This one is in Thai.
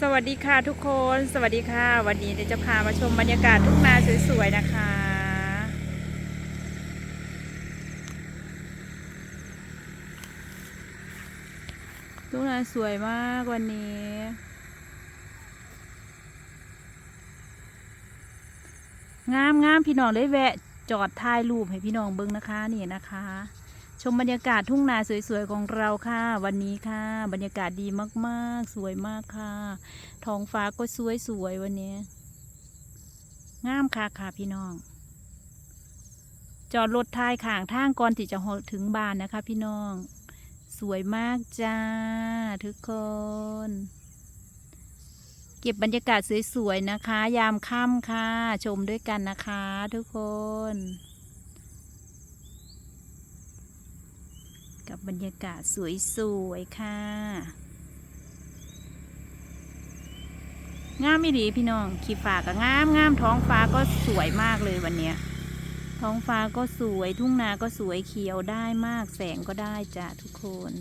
สวัสดีค่ะทุกคน สวัสดีค่ะ วันนี้เดี๋ยวจะพามาชมบรรยากาศทุ่งนาสวยๆนะคะ ทุ่งนาสวยมากวันนี้ งามงามพี่น้องได้แวะ จอดถ่ายรูปให้พี่น้องเบิ้งนะคะนี่นะคะ ชมบรรยากาศทุ่งนาสวยๆของเราค่ะ วันนี้ค่ะ บรรยากาศดีมากๆ สวยมากค่ะ ท้องฟ้าก็สวยๆวันนี้ งามค่ะค่ะพี่น้อง จอดรถท้ายข้างทางก่อนที่จะถึงบ้านนะคะ พี่น้อง สวยมากจ้าทุกคน เก็บบรรยากาศสวยๆนะคะ ยามค่ำค่ะ ชมด้วยกันนะคะ ทุกคน กับบรรยากาศสวยๆค่ะ งามไม่ดีพี่น้องขีฟ้าก็งามงามท้องฟ้าก็สวยมากเลยวันเนี้ยท้องฟ้าก็สวยทุ่งนาก็สวยเขียวได้มากแสงก็ได้จ้ะทุกคน